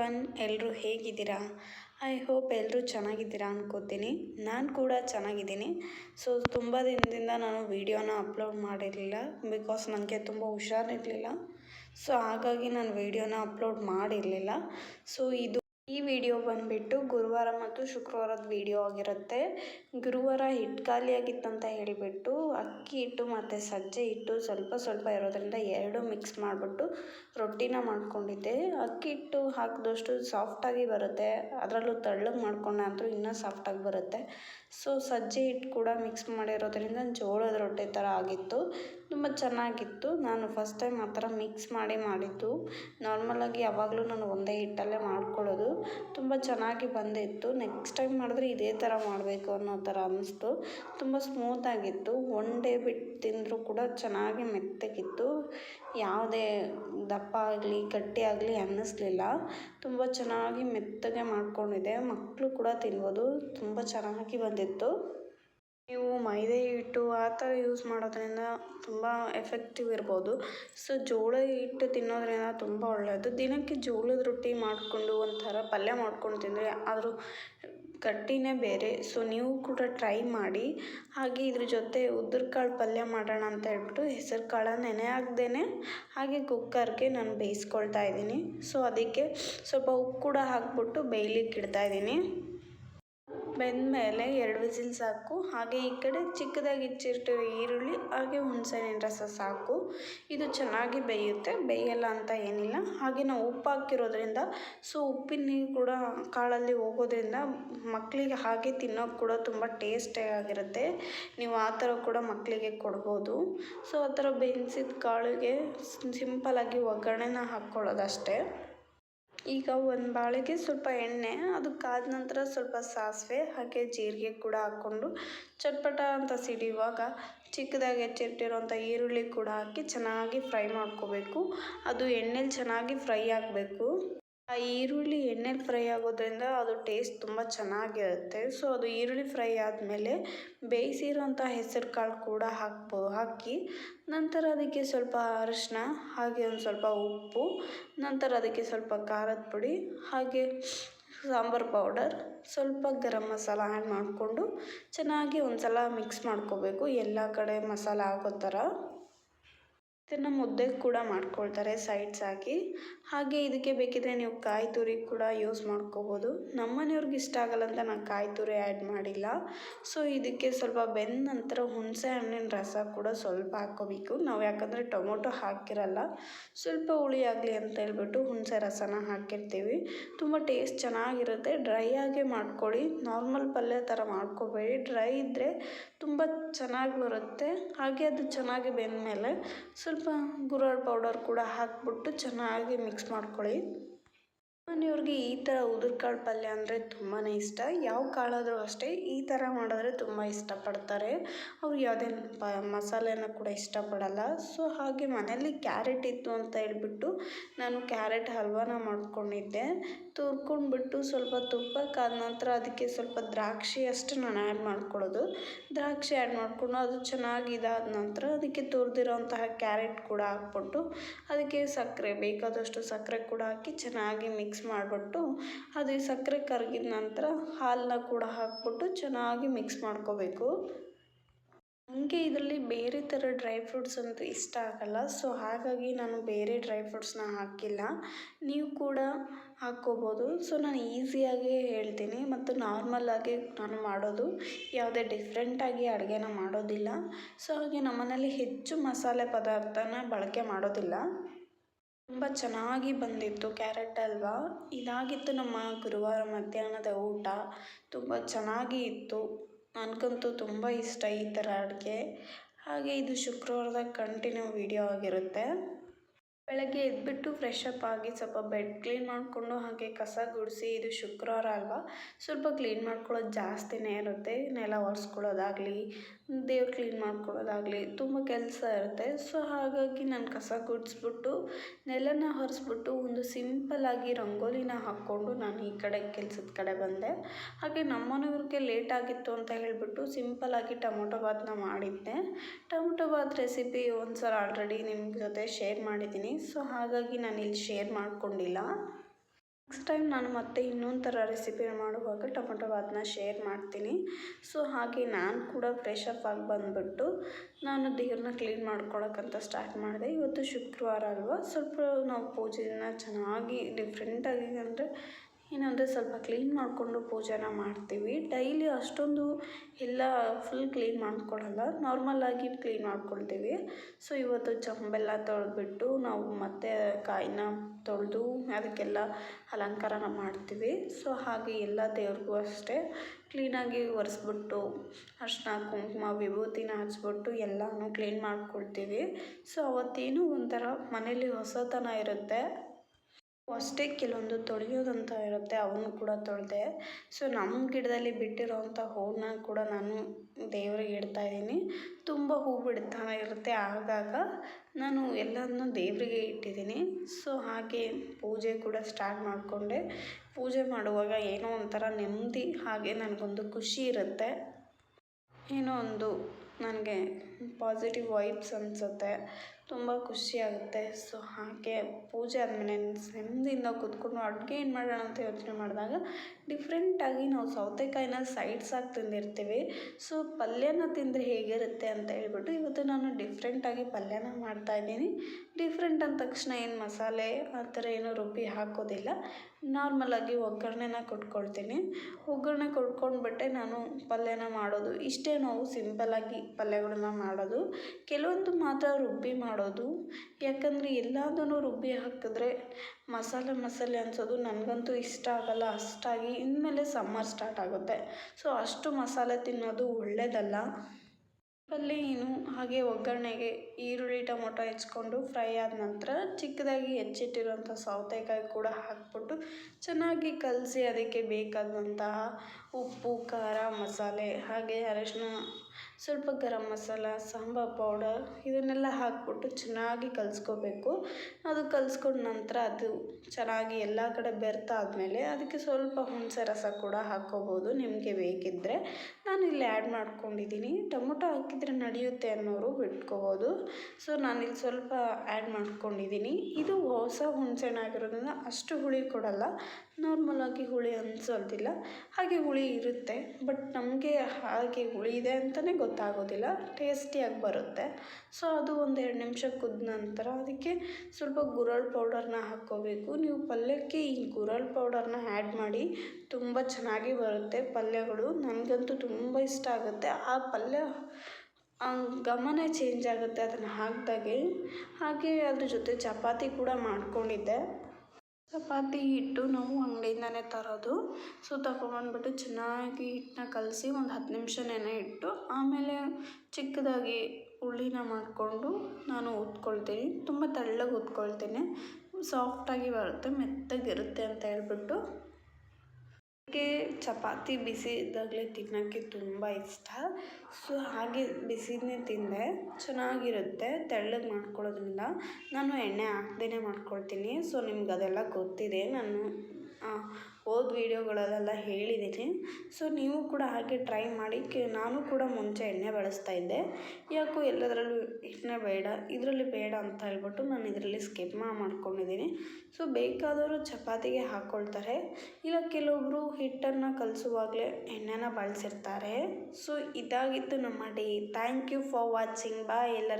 Everyone ಎಲ್ಲರೂ ಹೇಗಿದ್ದೀರಾ? I hope ಎಲ್ಲರೂ ಚೆನ್ನಾಗಿದ್ದೀರಾ ಅನ್ಕೋತೀನಿ. ನಾನು ಕೂಡ ಚೆನ್ನಾಗಿದ್ದೀನಿ. ಸೊ, ತುಂಬ ದಿನದಿಂದ ನಾನು ವೀಡಿಯೋನ ಅಪ್ಲೋಡ್ ಮಾಡಿರಲಿಲ್ಲ. ಬಿಕಾಸ್ ನನಗೆ ತುಂಬ ಹುಷಾರಿರಲಿಲ್ಲ. ಸೊ, ಹಾಗಾಗಿ ನಾನು ವೀಡಿಯೋನ ಅಪ್ಲೋಡ್ ಮಾಡಿರಲಿಲ್ಲ. ಸೊ, ಇದು ಈ ವಿಡಿಯೋ ಬಂದುಬಿಟ್ಟು ಗುರುವಾರ ಮತ್ತು ಶುಕ್ರವಾರದ ವಿಡಿಯೋ ಆಗಿರುತ್ತೆ. ಗುರುವಾರ ಹಿಟ್ಟು ಖಾಲಿಯಾಗಿತ್ತಂತ ಹೇಳಿಬಿಟ್ಟು ಅಕ್ಕಿ ಹಿಟ್ಟು ಮತ್ತು ಸಜ್ಜೆ ಹಿಟ್ಟು ಸ್ವಲ್ಪ ಸ್ವಲ್ಪ ಇರೋದ್ರಿಂದ ಎರಡು ಮಿಕ್ಸ್ ಮಾಡಿಬಿಟ್ಟು ರೊಟ್ಟಿನ ಮಾಡ್ಕೊಂಡಿದ್ದೆ. ಅಕ್ಕಿ ಹಿಟ್ಟು ಹಾಕಿದಷ್ಟು ಸಾಫ್ಟಾಗಿ ಬರುತ್ತೆ. ಅದರಲ್ಲೂ ತಳ್ಳಗೆ ಮಾಡ್ಕೊಂಡೆ ಅಂತೂ ಇನ್ನೂ ಸಾಫ್ಟಾಗಿ ಬರುತ್ತೆ. ಸೊ ಸಜ್ಜೆ ಹಿಟ್ಟು ಕೂಡ ಮಿಕ್ಸ್ ಮಾಡಿರೋದ್ರಿಂದ ಜೋಳದ ರೊಟ್ಟಿ ಥರ ಆಗಿತ್ತು. ತುಂಬ ಚೆನ್ನಾಗಿತ್ತು. ನಾನು ಫಸ್ಟ್ ಟೈಮ್ ಆ ಥರ ಮಿಕ್ಸ್ ಮಾಡಿ ಮಾಡಿದ್ದು. ನಾರ್ಮಲಾಗಿ ಯಾವಾಗಲೂ ನಾನು ಒಂದೇ ಹಿಟ್ಟಲ್ಲೇ ಮಾಡ್ಕೊಳ್ಳೋದು. ತುಂಬ ಚೆನ್ನಾಗಿ ಬಂದಿತ್ತು. ನೆಕ್ಸ್ಟ್ ಟೈಮ್ ಮಾಡಿದ್ರೆ ಇದೇ ಥರ ಮಾಡಬೇಕು ಅನ್ನೋ ಥರ ಅನ್ನಿಸ್ತು. ತುಂಬ ಸ್ಮೂತಾಗಿತ್ತು ಒನ್ ಡೇ ಬಿಟ್ಟು ತಿಂದರೂ ಕೂಡ ಚೆನ್ನಾಗಿ ಮೆತ್ತಗಿತ್ತು. ಯಾವುದೇ ದಪ್ಪ ಆಗಲಿ, ಗಟ್ಟಿ ಆಗಲಿ ಅನ್ನಿಸ್ಲಿಲ್ಲ. ತುಂಬ ಚೆನ್ನಾಗಿ ಮೆತ್ತಗೆ ಮಾಡ್ಕೊಂಡಿದೆ ಮಕ್ಕಳು ಕೂಡ ತಿನ್ಬೋದು. ತುಂಬ ಚೆನ್ನಾಗಿ ಬಂದಿತ್ತು. ನೀವು ಮೈದೆ ಹಿಟ್ಟು ಆ ಥರ ಯೂಸ್ ಮಾಡೋದ್ರಿಂದ ತುಂಬ ಎಫೆಕ್ಟಿವ್ ಇರ್ಬೋದು. ಸೊ ಜೋಳ ಹಿಟ್ಟು ತಿನ್ನೋದರಿಂದ ತುಂಬ ಒಳ್ಳೆಯದು ದಿನಕ್ಕೆ ಜೋಳದ ರೊಟ್ಟಿ ಮಾಡಿಕೊಂಡು ಒಂಥರ ಪಲ್ಯ ಮಾಡ್ಕೊಂಡು ತಿಂದರೆ ಅದ್ರ ಗಟ್ಟಿನೇ ಬೇರೆ. ಸೊ ನೀವು ಕೂಡ ಟ್ರೈ ಮಾಡಿ. ಹಾಗೆ ಇದ್ರ ಜೊತೆ ಉದ್ರ ಕಾಳು ಪಲ್ಯ ಮಾಡೋಣ ಅಂತ ಹೇಳ್ಬಿಟ್ಟು ಹೆಸರು ಕಾಳು ನೆನೆ ಹಾಕ್ದೇ ಹಾಗೆ ಕುಕ್ಕರ್ಗೆ ನಾನು ಬೇಯಿಸ್ಕೊಳ್ತಾ ಇದ್ದೀನಿ. ಸೊ ಅದಕ್ಕೆ ಸ್ವಲ್ಪ ಉಪ್ಪು ಕೂಡ ಹಾಕ್ಬಿಟ್ಟು ಬೇಯ್ಲಿಕ್ಕೆ ಇಡ್ತಾ ಇದ್ದೀನಿ. ಬೆಂದಮೇಲೆ ಎರಡು ವಿಸಿಲ್ ಸಾಕು. ಹಾಗೆ ಈ ಕಡೆ ಚಿಕ್ಕದಾಗಿ ಹೆಚ್ಚಿಟ್ಟಿರೋ ಈರುಳ್ಳಿ, ಹಾಗೆ ಹುಣಸೆಹಣ್ಣಿನ ರಸ ಸಾಕು. ಇದು ಚೆನ್ನಾಗಿ ಬೇಯುತ್ತೆ. ಬೇಯಲ್ಲ ಅಂತ ಏನಿಲ್ಲ. ಹಾಗೆ ನಾವು ಉಪ್ಪು ಹಾಕಿರೋದ್ರಿಂದ, ಸೊ ಉಪ್ಪಿನ ನೀರು ಕೂಡ ಕಾಳಲ್ಲಿ ಹೋಗೋದ್ರಿಂದ ಮಕ್ಕಳಿಗೆ ಹಾಗೆ ತಿನ್ನೋಕೆ ಕೂಡ ತುಂಬ ಟೇಸ್ಟಿಯಾಗಿರುತ್ತೆ ನೀವು ಆ ಥರ ಕೂಡ ಮಕ್ಕಳಿಗೆ ಕೊಡ್ಬೋದು. ಸೊ ಆ ಥರ ಬೇಯಿಸಿದ ಕಾಳಿಗೆ ಸಿಂಪಲಾಗಿ ಒಗ್ಗರಣೆನ ಹಾಕ್ಕೊಳ್ಳೋದು ಅಷ್ಟೇ ಈಗ ಒಂದು ಬಾಳೆಗೆ ಸ್ವಲ್ಪ ಎಣ್ಣೆ ಅದು ಕಾದ ನಂತರ ಸ್ವಲ್ಪ ಸಾಸಿವೆ, ಹಾಗೆ ಜೀರಿಗೆ ಕೂಡ ಹಾಕ್ಕೊಂಡು ಚಟ್ಪಟ ಅಂತ ಸಿಡಿಯುವಾಗ ಚಿಕ್ಕದಾಗಿ ಹೆಚ್ಚಿಟ್ಟಿರೋಂಥ ಈರುಳ್ಳಿ ಕೂಡ ಹಾಕಿ ಚೆನ್ನಾಗಿ ಫ್ರೈ ಮಾಡ್ಕೋಬೇಕು. ಅದು ಎಣ್ಣೆಲಿ ಚೆನ್ನಾಗಿ ಫ್ರೈ ಆಗಬೇಕು. ಈರುಳ್ಳಿ ಎಣ್ಣೆಲಿ ಫ್ರೈ ಆಗೋದ್ರಿಂದ ಅದು ಟೇಸ್ಟ್ ತುಂಬ ಚೆನ್ನಾಗಿರುತ್ತೆ. ಸೊ, ಅದು ಈರುಳ್ಳಿ ಫ್ರೈ ಆದಮೇಲೆ ಬೇಯಿಸಿರೋಂಥ ಹೆಸರು ಕಾಳು ಕೂಡ ಹಾಕ್ಬೋ, ಹಾಕಿ ನಂತರ ಅದಕ್ಕೆ ಸ್ವಲ್ಪ ಅರಿಶಿನ, ಹಾಗೆ ಒಂದು ಸ್ವಲ್ಪ ಉಪ್ಪು, ನಂತರ ಅದಕ್ಕೆ ಸ್ವಲ್ಪ ಖಾರದ ಪುಡಿ, ಹಾಗೆ ಸಾಂಬಾರು ಪೌಡರ್, ಸ್ವಲ್ಪ ಗರಂ ಮಸಾಲ ಆ್ಯಡ್ ಮಾಡಿಕೊಂಡು ಚೆನ್ನಾಗಿ ಒಂದು ಸಲ ಮಿಕ್ಸ್ ಮಾಡ್ಕೋಬೇಕು. ಎಲ್ಲ ಕಡೆ ಮಸಾಲ ಆಗೋ ಥರ. ಇದನ್ನು ಮುದ್ದೆ ಕೂಡ ಮಾಡ್ಕೊಳ್ತಾರೆ ಸೈಡ್ಸ್ ಹಾಕಿ ಹಾಗೆ ಇದಕ್ಕೆ ಬೇಕಿದ್ರೆ ನೀವು ಕಾಯಿ ತುರಿ ಕೂಡ ಯೂಸ್ ಮಾಡ್ಕೋಬೋದು. ನಮ್ಮ ಮನೆಯವ್ರಿಗೆ ಇಷ್ಟ ಆಗಲ್ಲ ಅಂತ ನಾನು ಕಾಯಿ ತುರಿ ಆ್ಯಡ್ ಮಾಡಿಲ್ಲ. ಸೊ ಇದಕ್ಕೆ ಸ್ವಲ್ಪ ಬೆಂದ ನಂತರ ಹುಣಸೆ ಹಣ್ಣಿನ ರಸ ಕೂಡ ಸ್ವಲ್ಪ ಹಾಕ್ಕೋಬೇಕು. ನಾವು ಯಾಕಂದರೆ ಟೊಮೊಟೊ ಹಾಕಿರಲ್ಲ. ಸ್ವಲ್ಪ ಹುಳಿ ಆಗಲಿ ಅಂತ ಹೇಳ್ಬಿಟ್ಟು ಹುಣಸೆ ರಸನ ಹಾಕಿರ್ತೀವಿ. ತುಂಬ ಟೇಸ್ಟ್ ಚೆನ್ನಾಗಿರುತ್ತೆ. ಡ್ರೈ ಆಗೇ ಮಾಡ್ಕೊಳ್ಳಿ. ನಾರ್ಮಲ್ ಪಲ್ಯ ಥರ ಮಾಡ್ಕೋಬೇಡಿ. ಡ್ರೈ ಇದ್ದರೆ ತುಂಬ ಚೆನ್ನಾಗಿ ಬರುತ್ತೆ. ಹಾಗೆ ಅದು ಚೆನ್ನಾಗಿ ಬೆಂದಮೇಲೆ ಸ್ವಲ್ಪ ಗುರಳ್ ಪೌಡರ್ ಕೂಡ ಹಾಕಿಬಿಟ್ಟು ಚೆನ್ನಾಗಿ ಮಿಕ್ಸ್ ಮಾಡ್ಕೊಳ್ಳಿ. ಮನೆಯವ್ರಿಗೆ ಈ ಥರ ಉದುರುಕಾಳು ಪಲ್ಯ ಅಂದರೆ ತುಂಬಾ ಇಷ್ಟ. ಯಾವ ಕಾಳಾದರೂ ಅಷ್ಟೇ ಈ ಥರ ಮಾಡಿದ್ರೆ ತುಂಬ ಇಷ್ಟಪಡ್ತಾರೆ. ಅವ್ರು ಯಾವುದೇ ಪ ಮಸಾಲೆನ ಕೂಡ ಇಷ್ಟಪಡಲ್ಲ. ಸೊ ಹಾಗೆ ಮನೆಯಲ್ಲಿ ಕ್ಯಾರೆಟ್ ಇತ್ತು ಅಂತ ಹೇಳ್ಬಿಟ್ಟು ನಾನು ಕ್ಯಾರೆಟ್ ಹಲ್ವಾನ ಮಾಡ್ಕೊಂಡಿದ್ದೆ. ತುರ್ಕೊಂಡ್ಬಿಟ್ಟು ಸ್ವಲ್ಪ ತುಪ್ಪಕ್ಕಾದ ನಂತರ ಅದಕ್ಕೆ ಸ್ವಲ್ಪ ದ್ರಾಕ್ಷಿ ಅಷ್ಟು ನಾನು ಆ್ಯಡ್ ಮಾಡ್ಕೊಳ್ಳೋದು. ದ್ರಾಕ್ಷಿ ಆ್ಯಡ್ ಮಾಡಿಕೊಂಡು ಅದು ಚೆನ್ನಾಗಿ ಇದಾದ ನಂತರ ಅದಕ್ಕೆ ತುರಿದಿರೋಂತಹ ಕ್ಯಾರೆಟ್ ಕೂಡ ಹಾಕ್ಬಿಟ್ಟು ಅದಕ್ಕೆ ಸಕ್ಕರೆ ಬೇಕಾದಷ್ಟು ಸಕ್ಕರೆ ಕೂಡ ಹಾಕಿ ಚೆನ್ನಾಗಿ ಮಿಕ್ಸ್ ಮಾಡಿಬಿಟ್ಟು ಅದು ಸಕ್ಕರೆ ಕರಗಿದ ನಂತರ ಹಾಲನ್ನ ಕೂಡ ಹಾಕ್ಬಿಟ್ಟು ಚೆನ್ನಾಗಿ ಮಿಕ್ಸ್ ಮಾಡ್ಕೋಬೇಕು. ನನಗೆ ಇದರಲ್ಲಿ ಬೇರೆ ಥರ ಡ್ರೈ ಫ್ರೂಟ್ಸ್ ಅಂತೂ ಇಷ್ಟ ಆಗಲ್ಲ. ಸೊ, ಹಾಗಾಗಿ ನಾನು ಬೇರೆ ಡ್ರೈ ಫ್ರೂಟ್ಸ್ನ ಹಾಕಿಲ್ಲ. ನೀವು ಕೂಡ ಹಾಕ್ಕೋಬೋದು. ಸೊ, ನಾನು ಈಸಿಯಾಗಿ ಹೇಳ್ತೀನಿ. ಮತ್ತು ನಾರ್ಮಲಾಗಿ ನಾನು ಮಾಡೋದು ಯಾವುದೇ ಡಿಫ್ರೆಂಟಾಗಿ ಅಡುಗೆನ ಮಾಡೋದಿಲ್ಲ. ಸೊ, ಹಾಗೆ ನಮ್ಮನೇಲಿ ಹೆಚ್ಚು ಮಸಾಲೆ ಪದಾರ್ಥನ ಬಳಕೆ ಮಾಡೋದಿಲ್ಲ. ತುಂಬ ಚೆನ್ನಾಗಿ ಬಂದಿತ್ತು ಕ್ಯಾರೆಟ್ ಹಲ್ವಾ ಇದಾಗಿತ್ತು ನಮ್ಮ ಗುರುವಾರ ಮಧ್ಯಾಹ್ನದ ಊಟ. ತುಂಬ ಚೆನ್ನಾಗಿ ಇತ್ತು. ನನಗಂತೂ ತುಂಬ ಇಷ್ಟ ಈ ಥರ ಅಡುಗೆ. ಹಾಗೆ ಇದು ಶುಕ್ರವಾರದ ಕಂಟಿನ್ಯೂ ವೀಡಿಯೋ ಆಗಿರುತ್ತೆ. ಬೆಳಗ್ಗೆ ಎದ್ದುಬಿಟ್ಟು ಫ್ರೆಶ್ ಅಪ್ ಆಗಿ ಸ್ವಲ್ಪ ಬೆಡ್ ಕ್ಲೀನ್ ಮಾಡಿಕೊಂಡು ಹಾಗೆ ಕಸ ಗುಡಿಸಿ ಇದು ಶುಕ್ರವಾರ ಅಲ್ವಾ, ಸ್ವಲ್ಪ ಕ್ಲೀನ್ ಮಾಡ್ಕೊಳ್ಳೋದು ಜಾಸ್ತಿನೇ ಇರುತ್ತೆ. ನೆಲ ಒರೆಸ್ಕೊಳ್ಳೋದಾಗಲಿ, ದೇವ್ರು ಕ್ಲೀನ್ ಮಾಡ್ಕೊಳ್ಳೋದಾಗಲಿ ತುಂಬ ಕೆಲಸ ಇರುತ್ತೆ. ಸೊ ಹಾಗಾಗಿ ನಾನು ಕಸ ಗುಡಿಸ್ಬಿಟ್ಟು, ನೆಲನ ಒರೆಸ್ಬಿಟ್ಟು ಒಂದು ಸಿಂಪಲ್ಲಾಗಿ ರಂಗೋಲಿನ ಹಾಕ್ಕೊಂಡು ನಾನು ಈ ಕಡೆ ಕೆಲಸದ ಕಡೆ ಬಂದೆ. ಹಾಗೆ ನಮ್ಮನೆಯವ್ರಿಗೆ ಲೇಟ್ ಆಗಿತ್ತು ಅಂತ ಹೇಳಿಬಿಟ್ಟು ಸಿಂಪಲ್ಲಾಗಿ ಟೊಮೊಟೊ ಬಾತನ್ನ ಮಾಡಿದ್ದೆ. ಟೊಮೊಟೊ ಬಾತ್ ರೆಸಿಪಿ ಒಂದು ಸಲ ಆಲ್ರೆಡಿ ನಿಮ್ಮ ಜೊತೆ ಶೇರ್ ಮಾಡಿದ್ದೀನಿ. ಸೊ ಹಾಗಾಗಿ ನಾನು ಇಲ್ಲಿ ಶೇರ್ ಮಾಡಿಕೊಂಡಿಲ್ಲ. ನೆಕ್ಸ್ಟ್ ಟೈಮ್ ನಾನು ಮತ್ತೆ ಇನ್ನೊಂದು ಥರ ರೆಸಿಪಿ ಮಾಡುವಾಗ ಟೊಮೊಟೊ ಬಾತನ್ನ ಶೇರ್ ಮಾಡ್ತೀನಿ. ಸೊ ಹಾಗೆ ನಾನು ಕೂಡ ಫ್ರೆಶ್ ಅಪ್ ಆಗಿ ಬಂದುಬಿಟ್ಟು ನಾನು ದೇವ್ರನ್ನ ಕ್ಲೀನ್ ಮಾಡ್ಕೊಳಕ್ಕಂತ ಸ್ಟಾರ್ಟ್ ಮಾಡಿದೆ. ಇವತ್ತು ಶುಕ್ರವಾರ ಅಲ್ವಾ? ಸ್ವಲ್ಪ ನಾವು ಪೂಜೆನ ಚೆನ್ನಾಗಿ ಡಿಫ್ರೆಂಟಾಗಿ ಅಂದರೆ ಏನಂದರೆ ಸ್ವಲ್ಪ ಕ್ಲೀನ್ ಮಾಡಿಕೊಂಡು ಪೂಜೆನ ಮಾಡ್ತೀವಿ. ಡೈಲಿ ಅಷ್ಟೊಂದು ಎಲ್ಲ ಫುಲ್ ಕ್ಲೀನ್ ಮಾಡ್ಕೊಳ್ಳಲ್ಲ ನಾರ್ಮಲಾಗಿ ಕ್ಲೀನ್ ಮಾಡ್ಕೊಳ್ತೀವಿ. ಸೊ ಇವತ್ತು ಚಂಬೆಲ್ಲ ತೊಳೆದ್ಬಿಟ್ಟು ನಾವು ಮತ್ತೆ ಕಾಯಿನ ತೊಳೆದು ಅದಕ್ಕೆಲ್ಲ ಅಲಂಕಾರನ ಮಾಡ್ತೀವಿ. ಸೊ ಹಾಗೆ ಎಲ್ಲ ದೇವ್ರಿಗೂ ಅಷ್ಟೇ. ಕ್ಲೀನಾಗಿ ಒರೆಸ್ಬಿಟ್ಟು ಅರಿಶಿನ, ಕುಂಕುಮ, ವಿಭೂತಿನ ಹಚ್ಬಿಟ್ಟು ಎಲ್ಲನೂ ಕ್ಲೀನ್ ಮಾಡ್ಕೊಳ್ತೀವಿ. ಸೊ ಅವತ್ತೇನು ಒಂಥರ ಮನೇಲಿ ಹೊಸತನ ಇರುತ್ತೆ. ಅಷ್ಟೇ ಕೆಲವೊಂದು ತೊಳೆಯೋದಂತ ಇರುತ್ತೆ ಅವನ್ನು ಕೂಡ ತೊಳೆದೆ ಸೊ ನಮ್ಮ ಗಿಡದಲ್ಲಿ ಬಿಟ್ಟಿರೋವಂಥ ಹೂವನ್ನ ಕೂಡ ನಾನು ದೇವರಿಗೆ ಇಡ್ತಾ ಇದ್ದೀನಿ. ತುಂಬ ಹೂ ಬಿಡ್ತಾ ಇರುತ್ತೆ, ಆಗಾಗ ನಾನು ಎಲ್ಲದನ್ನೂ ದೇವರಿಗೆ ಇಟ್ಟಿದ್ದೀನಿ. ಸೊ ಹಾಗೆ ಪೂಜೆ ಕೂಡ ಸ್ಟಾರ್ಟ್ ಮಾಡಿಕೊಂಡೆ. ಪೂಜೆ ಮಾಡುವಾಗ ಏನೋ ಒಂಥರ ನೆಮ್ಮದಿ, ಹಾಗೆ ನನಗೊಂದು ಖುಷಿ ಇರುತ್ತೆ. ಏನೋ ಒಂದು ನನಗೆ ಪಾಸಿಟಿವ್ ವೈಬ್ಸ್ ಅನಿಸುತ್ತೆ. ತುಂಬ ಖುಷಿಯಾಗುತ್ತೆ ಸೊ ಹಾಗೆ ಪೂಜೆ ಆದಮೇಲೆ ನೆಮ್ಮದಿಯಿಂದ ಕೂತ್ಕೊಂಡು ಅಡುಗೆ ಏನು ಮಾಡೋಣ ಅಂತ ಯೋಚನೆ ಮಾಡಿದಾಗ ಡಿಫ್ರೆಂಟಾಗಿ ನಾವು ಸೌತೆಕಾಯಿನ ಸೈಡ್ಸಾಗಿ ತಿಂದಿರ್ತೀವಿ. ಸೊ ಪಲ್ಯನ ತಿಂದರೆ ಹೇಗಿರುತ್ತೆ ಅಂತ ಹೇಳ್ಬಿಟ್ಟು ಇವತ್ತು ನಾನು ಡಿಫ್ರೆಂಟಾಗಿ ಪಲ್ಯನ ಮಾಡ್ತಾಯಿದ್ದೀನಿ ಡಿಫ್ರೆಂಟ್ ಅಂದ ತಕ್ಷಣ ಏನು ಮಸಾಲೆ ಆ ಥರ ಏನೂ ರುಬ್ಬಿ ಹಾಕೋದಿಲ್ಲ. ನಾರ್ಮಲಾಗಿ ಒಗ್ಗರಣೆನ ಕೊಟ್ಕೊಳ್ತೀನಿ. ಒಗ್ಗರಣೆ ಕೊಟ್ಕೊಂಡ್ಬಿಟ್ಟೆ ನಾನು ಪಲ್ಯನ ಮಾಡೋದು. ಇಷ್ಟೇ ನಾವು ಸಿಂಪಲ್ಲಾಗಿ ಪಲ್ಯಗಳನ್ನ ಮಾಡೋದು. ಕೆಲವೊಂದು ಮಾತ್ರ ರುಬ್ಬಿ ಮಾಡೋದು. ಯಾಕಂದರೆ ಎಲ್ಲದನ್ನು ರುಬ್ಬಿ ಹಾಕಿದ್ರೆ ಮಸಾಲೆ ಮಸಾಲೆ ಅನ್ಸೋದು ನನಗಂತೂ ಇಷ್ಟ ಆಗಲ್ಲ. ಅಷ್ಟಾಗಿ ಇನ್ಮೇಲೆ ಸಮ್ಮರ್ ಸ್ಟಾರ್ಟ್ ಆಗುತ್ತೆ. ಸೊ, ಅಷ್ಟು ಮಸಾಲೆ ತಿನ್ನೋದು ಒಳ್ಳೆಯದಲ್ಲ ಅಲ್ಲಿ ಏನು, ಹಾಗೆ ಒಗ್ಗರಣೆಗೆ ಈರುಳ್ಳಿ, ಟೊಮೊಟೊ ಹೆಚ್ಕೊಂಡು ಫ್ರೈ ಆದ ನಂತರ ಚಿಕ್ಕದಾಗಿ ಹೆಚ್ಚಿಟ್ಟಿರುವಂಥ ಸೌತೆಕಾಯಿ ಕೂಡ ಹಾಕ್ಬಿಟ್ಟು ಚೆನ್ನಾಗಿ ಕಲಸಿ ಅದಕ್ಕೆ ಬೇಕಾದಂತಹ ಉಪ್ಪು, ಖಾರ, ಮಸಾಲೆ ಹಾಗೆ ಅರಶಿನ ಸ್ವಲ್ಪ ಗರಂ ಮಸಾಲ, ಸಾಂಬಾರು ಪೌಡರ್ ಇದನ್ನೆಲ್ಲ ಹಾಕಿಬಿಟ್ಟು ಚೆನ್ನಾಗಿ ಕಲಿಸ್ಕೋಬೇಕು. ಅದು ಕಲ್ಸ್ಕೊಂಡ ನಂತರ ಅದು ಚೆನ್ನಾಗಿ ಎಲ್ಲ ಕಡೆ ಬೆರ್ತಾದಮೇಲೆ ಅದಕ್ಕೆ ಸ್ವಲ್ಪ ಹುಣಸೆ ರಸ ಕೂಡ ಹಾಕ್ಕೋಬೋದು ನಿಮಗೆ ಬೇಕಿದ್ದರೆ ನಾನು ಇಲ್ಲಿ ಆ್ಯಡ್ ಮಾಡ್ಕೊಂಡಿದ್ದೀನಿ. ಟೊಮೊಟೊ ಹಾಕಿದರೆ ನಡೆಯುತ್ತೆ ಅನ್ನೋರು ಬಿಟ್ಕೋಬೋದು. ಸೊ ನಾನಿಲ್ಲಿ ಸ್ವಲ್ಪ ಆ್ಯಡ್ ಮಾಡ್ಕೊಂಡಿದ್ದೀನಿ. ಇದು ಹೊಸ ಹುಣಸೆಹಣ್ಣು ಆಗಿರೋದ್ರಿಂದ ಅಷ್ಟು ಹುಳಿ ಕೊಡಲ್ಲ. ನಾರ್ಮಲಾಗಿ ಹುಳಿ ಅನ್ಸೋದಿಲ್ಲ. ಹಾಗೆ ಹುಳಿ ಇರುತ್ತೆ. ಬಟ್ ನಮಗೆ ಹಾಗೆ ಹುಳಿ ಇದೆ ಅಂತಲೇ ಗೊತ್ತಾಗೋದಿಲ್ಲ, ಟೇಸ್ಟಿಯಾಗಿ ಬರುತ್ತೆ. ಸೊ, ಅದು ಒಂದು ಎರಡು ನಿಮಿಷ ಕುದ್ದ ನಂತರ ಅದಕ್ಕೆ ಸ್ವಲ್ಪ ಗುರಳ್ ಪೌಡರ್ನ ಹಾಕ್ಕೋಬೇಕು. ನೀವು ಪಲ್ಯಕ್ಕೆ ಈ ಗುರಳ್ ಪೌಡರ್ನ ಆ್ಯಡ್ ಮಾಡಿ ತುಂಬ ಚೆನ್ನಾಗಿ ಬರುತ್ತೆ ಪಲ್ಯಗಳು. ನನಗಂತೂ ತುಂಬ ಇಷ್ಟ ಆಗುತ್ತೆ. ಆ ಪಲ್ಯ ಗಮನ ಚೇಂಜ್ ಆಗುತ್ತೆ ಅದನ್ನು ಹಾಕಿದಾಗೆ. ಹಾಗೆ ಅದ್ರ ಜೊತೆ ಚಪಾತಿ ಕೂಡ ಮಾಡ್ಕೊಂಡಿದ್ದೆ. ಚಪಾತಿ ಹಿಟ್ಟು ನಾವು ಅಂಗಡಿಯಿಂದನೇ ತರೋದು. ಸೊ ತಗೊಂಬಂದ್ಬಿಟ್ಟು ಚೆನ್ನಾಗಿ ಹಿಟ್ಟನ್ನ ಕಲಸಿ ಒಂದು ಹತ್ತು ನಿಮಿಷ ನೆನೆ ಇಟ್ಟು ಆಮೇಲೆ ಚಿಕ್ಕದಾಗಿ ಉಳ್ಳಿನ ಮಾಡಿಕೊಂಡು ನಾನು ಉತ್ಕೊಳ್ತೀನಿ. ತುಂಬ ತೆಳ್ಳಗೆ ಉತ್ಕೊಳ್ತೀನಿ. ಸಾಫ್ಟಾಗಿ ಬರುತ್ತೆ, ಮೆತ್ತಗಿರುತ್ತೆ ಅಂತ ಹೇಳ್ಬಿಟ್ಟು ನನಗೆ ಚಪಾತಿ ಬಿಸಿ ಇದ್ದಾಗಲೇ ತಿನ್ನೋಕ್ಕೆ ತುಂಬ ಇಷ್ಟ. ಸೊ ಹಾಗೆ ಬಿಸಿನೇ ತಿಂದೆ. ಚೆನ್ನಾಗಿರುತ್ತೆ. ತೆಳ್ಳಗೆ ಮಾಡ್ಕೊಳ್ಳೋದ್ರಿಂದ ನಾನು ಎಣ್ಣೆ ಹಾಕ್ದೇನೆ ಮಾಡ್ಕೊಳ್ತೀನಿ. ಸೊ ನಿಮ್ಗೆ ಅದೆಲ್ಲ ಗೊತ್ತಿದೆ. ನಾನು ಹೋದ ವೀಡಿಯೋಗಳಲ್ಲೆಲ್ಲ ಹೇಳಿದ್ದೀನಿ. ಸೊ ನೀವು ಕೂಡ ಹಾಗೆ ಟ್ರೈ ಮಾಡಿ. ಕೆ, ನಾನು ಕೂಡ ಮುಂಚೆ ಎಣ್ಣೆ ಬಳಸ್ತಾ ಇದ್ದೆ. ಯಾಕೋ ಎಲ್ಲದರಲ್ಲೂ ಎಣ್ಣೆ ಬೇಡ, ಇದರಲ್ಲಿ ಬೇಡ ಅಂತ ಹೇಳ್ಬಿಟ್ಟು ನಾನು ಇದರಲ್ಲಿ ಸ್ಕಿಪ್ ಮಾಡ್ಕೊಂಡಿದ್ದೀನಿ. ಸೊ ಬೇಕಾದವರು ಚಪಾತಿಗೆ ಹಾಕ್ಕೊಳ್ತಾರೆ ಇಲ್ಲ ಕೆಲವೊಬ್ಬರು ಹಿಟ್ಟನ್ನು ಕಲಿಸುವಾಗಲೇ ಎಣ್ಣೆನ ಬಳಸಿರ್ತಾರೆ. ಸೊ ಇದಾಗಿತ್ತು ನಮ್ಮ day thank you for watching bye ಎಲ್ಲರಿಗೂ.